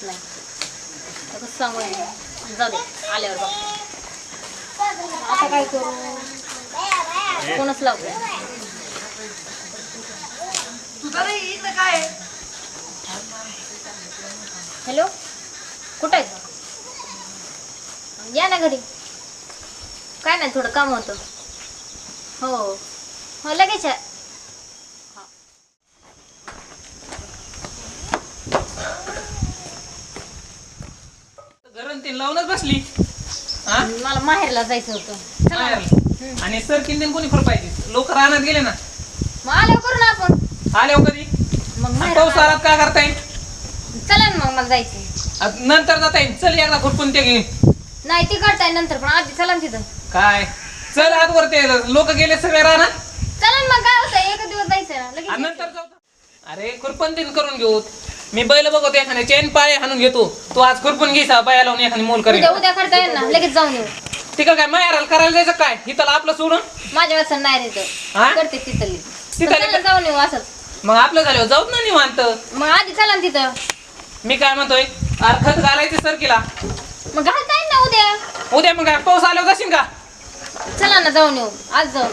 होत नाही. जाऊ दे आल्यावर आता काय करू? कोणच लावतोय काय हॅलो? कुठं आहे या ना घरी. काय नाही थोडं काम होतं. हो. हो लगेच आहे लावूनच बसली. हा मला माहेरला जायचं होतं. चला ना. बाहेर. आणि सर किंदीन कोणी फर पाहिजे? लोक रानात गेले ना. मग आल्यावर करू ना आपण. आले हो कधी? मग आणि माहेर पाऊस आलात काय करता येईल चला ना मग मला जायचं आता नंतर जाता येईल चल एकदा खुरपून ते घे नाही ती करताय नंतर पण आधी चला ना तिथं. काय? चल आजवर ते लोक गेले सगळे रानात. चला ना मग काय होतं एक दिवस जायचं ना. आणि नंतर जाऊ. अरे खुरपण तीन करून घेऊ मी बैल बघतो एखाद्या चेन पाय हाणून घेतो. तू आज खुरपून घे बाया लावून एखादी मोल करेल उद्या उद्या करता येईल ना. लगेच जाऊन येऊ. तिकडं काय मायाराला करायला जायचं काय? इथं आपलं सोडून? माझ्या वाचन नाही हा? करते तिथली. तिथं चला जाऊन येऊ असंच. मग आपलं झालं जाऊत ना निवांत. मग आधी चला ना तिथं. मी काय म्हणतोय? अर्खत घालायचं सरकीला मग घालता येईल ना उद्या. उद्या मग काय? पाऊस आल्यावर जाशील का? चला ना जाऊन येऊ. आज जाऊन.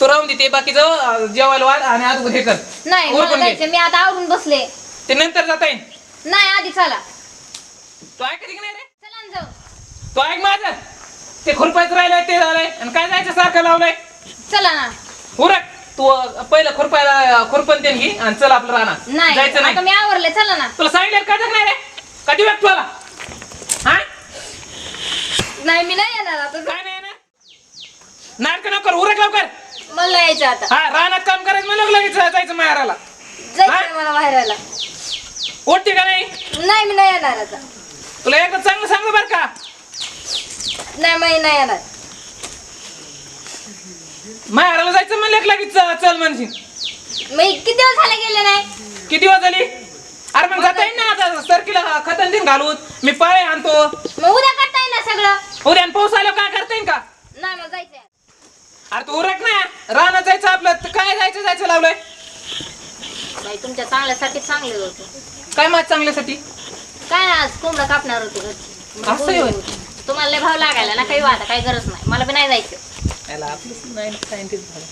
तू राहून दे ते बाकी जाऊ जेवायला वाढ आणि आज हे कर. नाही मला उरकून घे. जायचं मी आता आवरून बसले. ते नंतर जाता येईल. नाही आधी चला. तू ऐक की नाही रे? चला ना जाऊ. तू ऐक माझं. ते खुरपायचं राहिलंय ते झालंय. आणि काय जायचं सारखं लावलंय? चला ना. उरक. तू अं, पहिलं खुरपायला खुरपण ते घे आणि चल आपलं राहणार नाही जायचं आता नाही मी आवरले चला ना. तुला सांगितलं कळत नाही रे? कधी व्यक्त तुला हा? नाही मी नाही येणार आता. काय नाही ना नाटक नको करू, उरक लवकर. मला यायचं आता. हा रानात काम करायचं की लगेच जायचं माहेराला. जायचं मला बाहेरला उठते का नाही? नाही मी नाही येणार आता. तुला एकदा चांगलं सांग बरं का? नाही मी नाही येणार. माहेराला जायचं म्हणलं की लगेच च- चल म्हणशील. मी किती दिवस झाले गेले नाही? किती दिवस झाली? अरे मग जाता येईल ना आता. सरकीला खतन दिन घालून. मी पाळे आणतो. मग उद्या करता येईल ना सगळं? उद्या आणि पाऊस आल्यावर काय करता येईल का? नाही मला जायचंय. अरे तू उरक ना. रानात जायचं आपलं. तर काय जायचं जायचं लावलंय? बाई तुमच्या चांगल्यासाठी चांगले होते. काय माझ चांगल्यासाठी? काय आज कोंबडा कापणार होते घरची. असं होय? होती. तुम्हाला लय भाव लागायला ना काही वाटा काही गरज नाही. मला बी नाही जायचं. याला नाही झालं.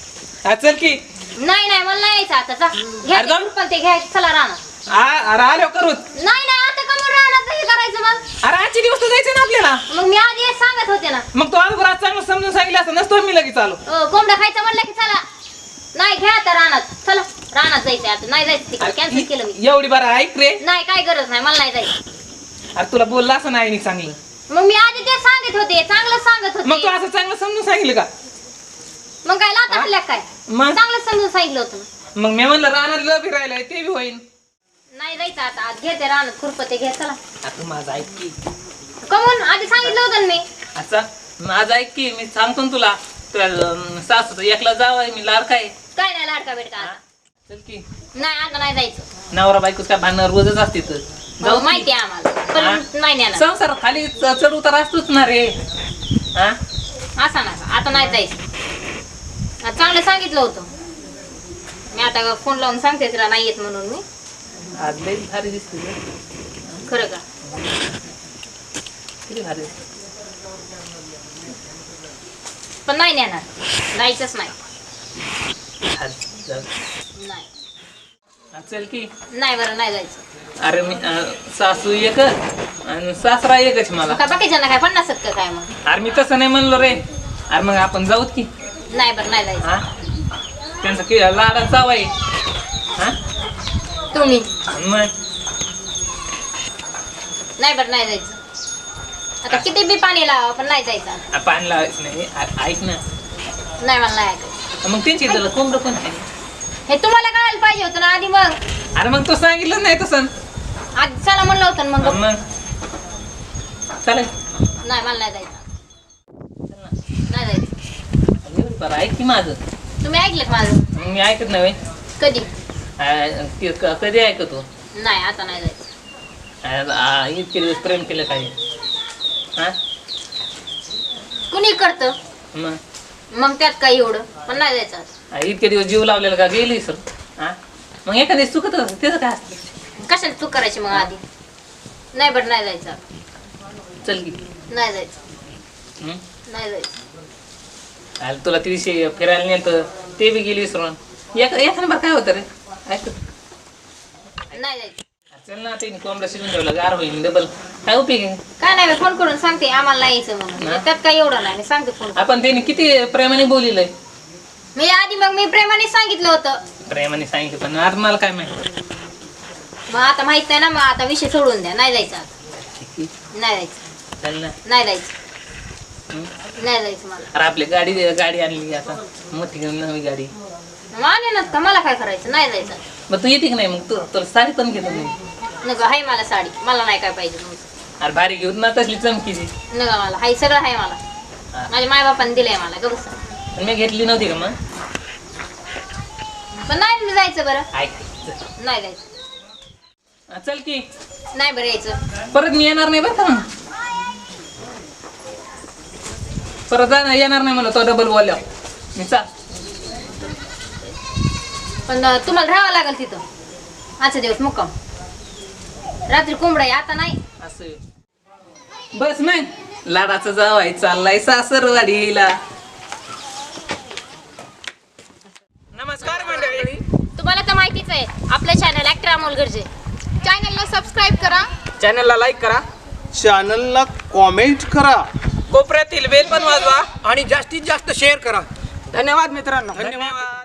हा, चल की. नाही नाही मला नाही यायचं आता. जा. घ्या ते. खुरपण ते घ्या चला राहणार. आ- अरे आलो करू नाही नाही आता राहणार हे करायचं मग. अरे आजची दिवस तर जायचं ना आपल्याला. मग मी आधी हे सांगत होते ना. मग तो अगोदर आज चांगलं समजून सांगितलं असतं नसतो मी लगेच आलो. अ, कोंबडा खायचं म्हणलं की चला. नाही घ्या आता रानात रानात जायचं आता. नाही जायचं तिकडे. कॅन्सल केलं मी. एवढी बरं ऐक रे. नाही काय गरज नाही. मला नाही जायचं. अरे तुला बोलला असं नाही चांगलं. मग मी आधी ते सांगत होते. चांगलं सांगत मग तू होते असं चांगलं समजून सांगितलं का? मग काय लाता हल्ल्या काय? मग? चांगलं समजून सांगितलं होतं. ना. मग मी म्हणलं रानात लबी राहिलाय ते बी होईन. नाही जायचं आता. आज घेते रानात खुरपते घ्या चला. आता माझं ऐक की. कमून आधी सांगितलं होतं ना मी. अच्छा माझं ऐक की मी सांगतो ना तुला. तुला अं, सासू तर एकला जावं मी लाडका आहे. काय नाही लाडका बेडका. आता नाही आता नाही जायचं. नवरा बायकोच काय भांडणं रोजच असते तर हो, जाऊ की. माहिती आहे आम्हाला. पण हा? नाही नेणार संसार खाली च- चढ उतार असतोच ना रे. हा? असा नका आता नाही जायचं. चांगलं सांगितलं होतं. मी आता फोन लावून सांगते तिला नाही येत म्हणून मी. आज लई भारी दिसते रे. खरं का? किती भारी. दिसते. पण नाही नेणार. जायचंच नाही. नाही. हा, चल की. नाही बरं नाही जायचं. अरे मी अं, सासू एक आणि सासरा एकच मला. काय बाकीच्यांना काय पन्नास का काय मग? अरे मी तसं नाही म्हणलो रे. अरे मग आपण जाऊत की. नाही बरं नाही जायचं. हा? त्यांचं कि लाडा चावाय हा? तुम्ही? आणि मग? नाही बरं नाही जायचं. आता किती बी पाणी लावा पण नाही जायचं. पाणी लावायचं नाही. अरे ऐक ना. नाही मला नाही ऐकायचं. मग त्यांची कोंबडं पण आहे. हे तुम्हाला कळायला पाहिजे होतं ना आधी मग. अरे मग तो सांगितलं नाही तसं. आधी चला म्हणलं होतं ना मग. मग? चालेल. नाही मला नाही जायचं. चल ना. नाही जायचं. बरं ऐक की माझं. तुम्ही ऐकलं का माझं? मग मी ऐकत नाही होय. कधी? आ, ते क- कधी ऐकतो नाही आता नाही जायचं. आ, आ, इतके दिवस प्रेम केलं काय? हा कुणी करतं? मग? मग त्यात काय एवढं. पण नाही जायचं आता. आ, इतके दिवस जीव लावलेला का? गेली सर. हा? मग एखादी चुकत त्याचं काय असतं? कशाला चूक करायची मग आधी? नाही बट नाही जायचं आता. चल की. नाही जायचं हं? नाही जायचं अरे तुला तिथे फिरायला नेलं ते बी गेली विसरून एक एका नंबर काय होतं रे? ऐक. नाही जायचं चल ना ते कोंबडा शिजून ठेवलं गार होईल डबल काय उपयोग आहे? काय नाही फोन करून सांगते आम्हाला नाही यायचं म्हणून? त्यात काय एवढं नाही मी सांगते फोन आपण त्याने किती प्रेमाने बोलिलंय मी आधी मग मी प्रेमाने सांगितलं होतं. प्रेमाने सांगितलं पण आज मला काय माहिती? मग आता माहीत नाही ना मग आता विषय सोडून द्या नाही जायचं आता. नाही जायचं. चल ना. नाही जायचं. हं? नाही जायचं मला. अरे आपली गाडी गाडी आणली आता. मोठी नवी गाडी? आणले ना का मला काय करायचं? नाही जायचं. मग तू येते की नाही मग? तू तुला साडी पण घेतो मी. नका हाय मला साडी. मला नाही काय पाहिजे तुमचं अरे भारी घेऊन ना तसली चमकीची नका मला. हाय सगळं आहे मला. माझ्या मायबापाने दिलंय मला गबस पण मी घेतली नव्हती का मग? पण नाही मी जायचं बरं. ऐक चल. नाही जायचं. हा, चल की. नाही बरं यायचं. परत मी येणार नाही बरं का मग? परत जा येणार नाही मला तो डबल बोलल्या मी चाल पण अं, तुम्हाला राहावं लागेल तिथं. आजचा दिवस मुक्काम. रात्री कोंबडा आहे आता नाही. असं बस मग. लाडाचं जावाय चाललाय सासरवाडीला. नमस्कार मंडळी. तुम्हाला तर माहितीच आहे आपलं चॅनल ऍक्टर अमोल गरजे चॅनलला सबस्क्राईब करा. चॅनलला लाईक करा. चॅनलला कॉमेंट करा. कोपऱ्यातील बेल पण वाजवा आणि जास्तीत जास्त शेअर करा. धन्यवाद मित्रांनो. धन्यवाद.